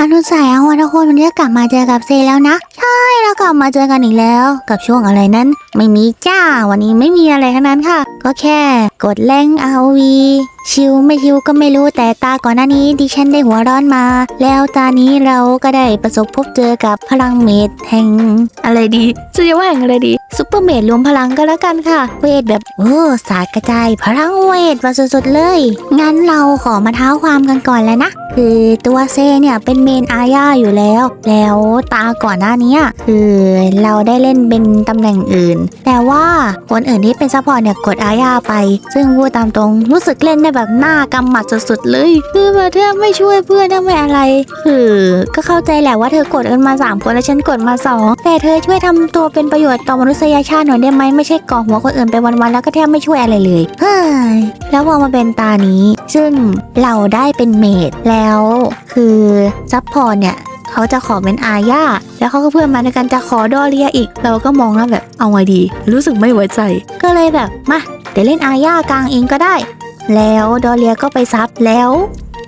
อนุสายเอาวะทุกคนวันนี้ก็กลับมาเจอกับเซแล้วนะ ใช่แล้วกลับมาเจอกันอีกแล้ว กับช่วงอะไรนั้น ไม่มีจ้าวันนี้ไม่มีอะไรทั้งนั้นค่ะ ก็แค่กดแรงเอาวีชิวไม่ชิวก็ไม่รู้แต่ตาก่อนหน้านี้ดิฉันได้หัวร้อนมา แล้วตานี้เราก็ได้ประสบพบเจอกับพลังเมดแห่ง อะไรดีจะเรียกว่าแห่งอะไรดีซุปเปอร์เมดรวมพลังก็แล้วกันค่ะ เวทแบบโอ้สาดกระจายพลังเวทมาสุดๆเลย งั้นเราขอมาเท้าความกันก่อนแล้วนะคือตัวเซเนี่ยเป็นเมนอาญาอยู่แล้ว แล้วตาก่อนหน้านี้คือเราได้เล่นเป็นตำแหน่งอื่น แต่ว่าคนอื่นที่เป็นซัพพอร์ตเนี่ยกดอาญาไป ซึ่งพูดตามตรงรู้สึกเล่นได้แบบหน้ากำหมัดสุดๆเลย คือแบบเธอไม่ช่วยเพื่อนทำไมอะไร คือก็เข้าใจแหละว่าเธอกดกันมา 3 คนแล้วฉันกดมา 2 แต่เธอช่วยทำตัวเป็นประโยชน์ต่อมนุษยชาติหน่อยได้ไหมไม่ใช่ก่อหัวคนอื่นไปวันๆแล้วก็แทบไม่ช่วยอะไรเลยเฮ้ยแล้วพอมาเป็นตานี้ ซึ่งเราได้เป็นเมดแล้วคือซัพพอร์ตเนี่ยเขาจะขอเป็นอาญาแล้วเขาก็เพื่อนมาในการจะขอดอเรียอีก เราก็มองแล้วแบบเอาไงดี รู้สึกไม่ไว้ใจ ก็เลยแบบมาเดี๋ยวเล่นอาญากลางเองก็ได้ แล้วดอเรียก็ไปซับแล้ว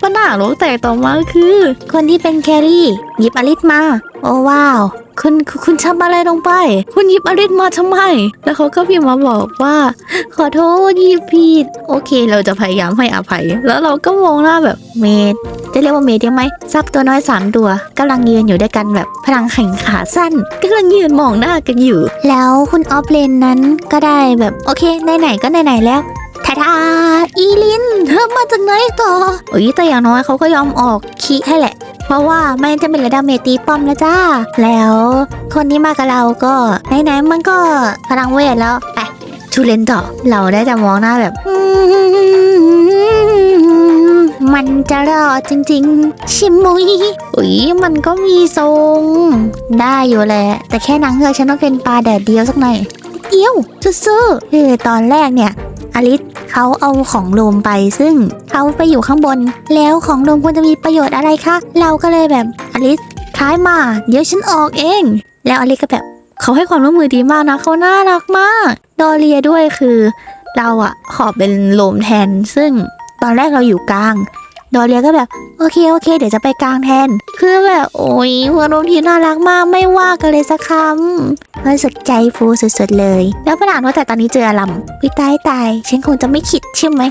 ปัญหาโลกแตกต่อมาคือ คนที่เป็นแครี่หยิบอลิสมา โอ้ว้าว คุณคุณทำอะไรลงไป คุณหยิบอลิสมาทำไม แล้วเขาก็พิมพ์มาบอกว่า ขอโทษหยิบผิด โอเค เราจะพยายามให้อภัย แล้วเราก็มองหน้าแบบเมดจะเรียกว่าเมดยังไหมซับตัวน้อยสามตัวกำลังยืนอยู่ด้วยกันแบบพลังแข่งขาสั้นกำลังยืนมองหน้ากันอยู่ แล้วคุณออฟเลนนั้นก็ได้แบบโอเคไหนๆก็ไหนๆแล้วทาทาอีลินเธอมาจากไหนต่อโอ้ยแต่อย่างน้อยเขาก็ยอมออกคีให้แหละ เพราะว่าไม่จะเป็นระดับเมตีป้อมแล้วจ้า แล้วคนที่มากับเราก็ไหนๆมันก็พลังเวทแล้วไปชูเลนต่อเราได้แต่มองหน้าแบบ มันจะรอดจริง ๆ ชิมุยอุ้ยมันก็มีทรง ได้อยู่แหละ แต่แค่นางเงือกฉันต้องเป็นปลาแดดเดียวสักหน่อยเดียวซื่อๆคือตอนแรกเนี่ยอลิส เขาเอาของโลมไป ซึ่งเขาไปอยู่ข้างบน แล้วของโลมควรจะมีประโยชน์อะไรคะ เราก็เลยแบบอลิสท้ายมา เดี๋ยวฉันออกเอง แล้วอลิสก็แบบเขาให้ความร่วมมือดีมากนะเขาน่ารักมาก ดอเรียด้วยคือ เราอะขอเป็นโลมแทน ซึ่งตอนแรกเราอยู่กลาง ดอเรียก็แบบโอเคโอเค เดี๋ยวจะไปกลางแทน คือแบบโอ้ยหัวโรมทีมน่ารักมากไม่ว่ากันเลยสักคำ รู้สึกใจฟูสุดๆเลย แล้วประหลาดว่าแต่ตอนนี้เจออลัมวิตายตายฉันคงจะไม่คิดใช่ไหม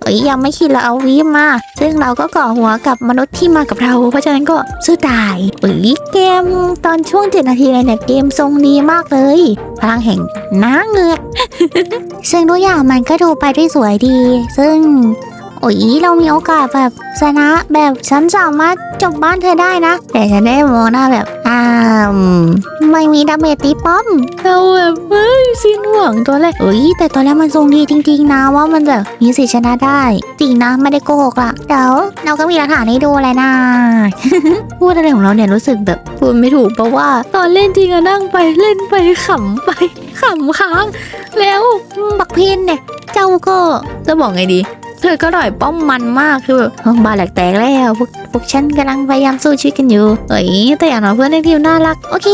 เอ้ยยังไม่คิดแล้วเอาวีมา ซึ่งเราก็ก่อหัวกับมนุษย์ที่มากับเรา เพราะฉะนั้นก็สู้ตายเอ้ยเกมตอนช่วงเจ็ดนาทีเลยเนี่ยเกมทรงดีมากเลย พลังแห่งน้าเงือกซึ่งทุกอย่างมันก็ดูไปได้สวยดี ซึ่ง โอ้ยเรามีโอกาสแบบชนะแบบฉันสามารถจบบ้านเธอได้นะ แต่ฉันได้มองหน้าแบบอ้ามไม่มีดาเมจตีป้อมเราแบบเฮ้ยสิ้นหวังตัวแรกเอ้ยแต่ตอนแรกมันทรงดีจริง ๆ นะว่ามันแบบมีสิทธิชนะได้ จริงนะไม่ได้โกหกละเดี๋ยวเราก็มีหลักฐานให้ดูเลยนะพูดอะไรของเราเนี่ยรู้สึกแบบพูดไม่ถูกเพราะว่า ตอนเล่นจริงอะนั่งไปเล่นไปขำไปขำค้าง แล้วบักพินเนี่ยเจ้าก็จะบอกไงดี เธอก็ต่อยป้อมมันมากคือแบบเออบาแหลกแตกแล้วพวกพวกฉันกำลังพยายามสู้ชีวิตกันอยู่เอ้ยแต่อย่างน้อยเพื่อนในทีมน่ารักโอเค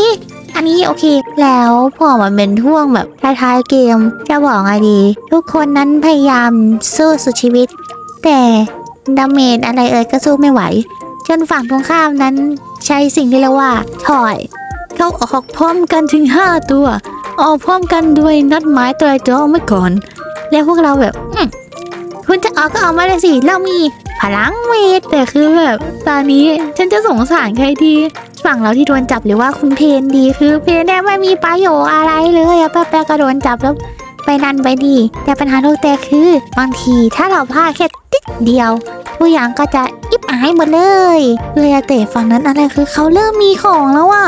อันนี้โอเค แล้วพอมันเป็นช่วงแบบท้ายๆเกม จะบอกไงดี ทุกคนนั้นพยายามสู้สุดชีวิต แต่ดาเมจอะไรเอ่ยก็สู้ไม่ไหว จนฝั่งตรงข้ามนั้นใช้สิ่งที่เรียกว่าถอย เขาออกพร้อมกันถึง 5 ตัว ออกพร้อมกันด้วยนัดหมายตรายตรองไว้ก่อน แล้วพวกเราแบบ คุณจะออกก็ออกมาเลยสิ เรามี พลังเวท แต่คือแบบตอนนี้ฉันจะสงสารใครดีฝั่งเราที่โดนจับหรือว่าคุณเพนดีคือเพนเนี่ยไม่มีประโยชน์อะไรเลยอะแป๊บๆก็โดนจับแล้วไปนันไปดี แต่ปัญหาโลกแต่คือบางทีถ้าเราพลาดแค่ติ๊กเดียวทุกอย่างก็จะอิบหายหมดเลยเลยอะเตะฝั่งนั้นอะไรคือเขาเริ่มมีของแล้วอะ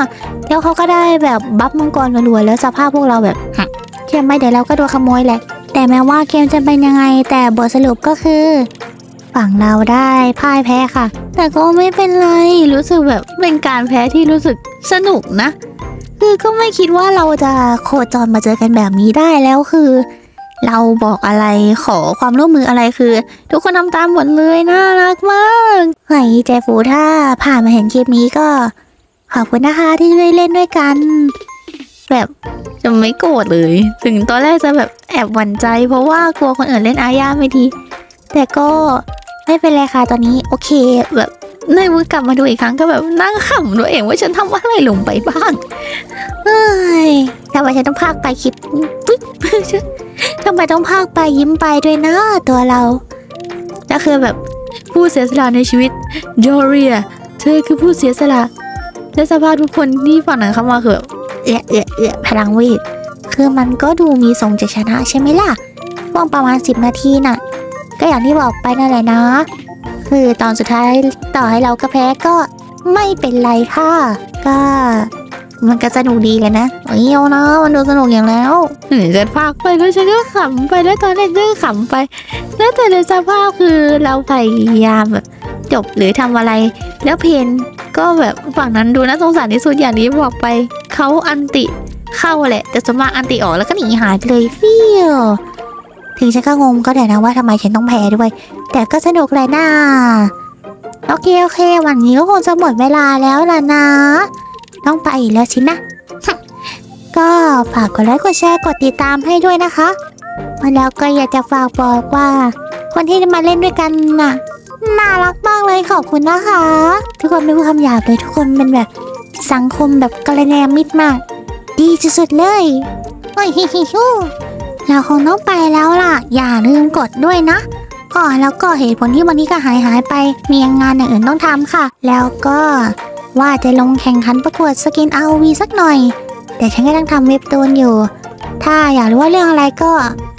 แล้วเขาก็ได้แบบบัฟมังกรรัวๆแล้วสภาพพวกเราแบบฮะเชื่อไหมเดี๋ยวเราก็โดนขโมยแหละ แต่แม้ว่าเกมจะเป็นยังไงแต่บทสรุปก็คือ ฝั่งเราได้พ่ายแพ้ค่ะ แต่ก็ไม่เป็นไรรู้สึกแบบเป็นการแพ้ที่รู้สึกสนุกนะ คือก็ไม่คิดว่าเราจะโคจรมาเจอกันแบบนี้ได้แล้วคือ เราบอกอะไรขอความร่วมมืออะไรคือ ทุกคนทำตามหมดเลยน่ารักมากเฮ้เจฟูถ้าผ่านมาเห็นคลิปนี้ก็ ขอบคุณนะคะที่ได้เล่นด้วยกัน แบบจะไม่โกรธเลย ถึงตอนแรกจะแบบแอบหวั่นใจ เพราะว่ากลัวคนอื่นเล่นอาญาไม่ดีแต่ก็ไม่เป็นไรค่ะตอนนี้โอเคแบบในมือกลับมาดูอีกครั้งก็แบบนั่งขำตัวเองว่าฉันทำอะไรลงไปบ้างเฮ้ยทำไมฉันต้องพากไปคลิปึ๊บทำไมต้องพากไปยิ้มไปด้วยนะตัวเราแล้วคือแบบผู้เสียสละในชีวิตจอเรียเธอคือผู้เสียสละและสภาพทุกคนที่ฝั่งนั้นเข้ามาคือแบบ เอะเอะเอะพลังเวท คือมันก็ดูมีทรงจะชนะใช่ไหมล่ะว่างประมาณ 10 นาทีน่ะ ก็อย่างที่บอกไปนั่นแหละนะ คือตอนสุดท้ายต่อให้เราก็แพ้ก็ไม่เป็นไรค่ะ ก็ มันก็สนุกดีเลยนะเอ้ยเอานะมันดูสนุกอย่างแล้วหรือจะพากไปแล้วฉันก็ขำไปแล้วตอนแรกก็ขำไป แล้วแต่ในสภาพคือเราพยายามแบบ จบหรือทำอะไร แล้วเพนก็แบบฝั่งนั้นดูน่าสงสารที่สุดอย่างที่บอกไปเขาอันติเข้าแหละ แต่สวนมาอันติออกแล้วก็หนีหายไปเลยฟิวถึงฉันก็งงก็แต่นะว่าทำไมฉันต้องแพ้ด้วย แต่ก็สนุกเลยนะโอเคโอเค วันนี้ก็คงจะหมดเวลาแล้วล่ะนะ ต้องไปอีกแล้วสินะ ก็ฝากกดไลค์กดแชร์กดติดตามให้ด้วยนะคะแล้วก็อยากจะฝากบอกว่า คนที่มาเล่นด้วยกันน่ะ น่ารักมากเลยขอบคุณนะคะ ทุกคนไม่พูดคำหยาบเลยทุกคนเป็นแบบสังคมแบบกระแนมิดมาก ดีสุดๆเลยโอ้ยฮิฮิฮูเราคงต้องไปแล้วล่ะ อย่าลืมกดด้วยนะอ๋อแล้วก็เหตุผลที่วันนี้ก็หายหายไป มีงานอย่างอื่นต้องทำค่ะ แล้วก็ว่าจะลงแข่งขันประกวดสกิน RV สักหน่อย แต่ฉันก็ต้องทำเว็บตูนอยู่ ถ้าอยากรู้ว่าเรื่องอะไรก็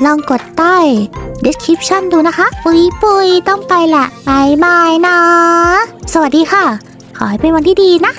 ลองกดใต้ description ดูนะคะ ปุยปุยต้องไปละบายบายนะ สวัสดีค่ะ ขอให้เป็นวันที่ดีนะ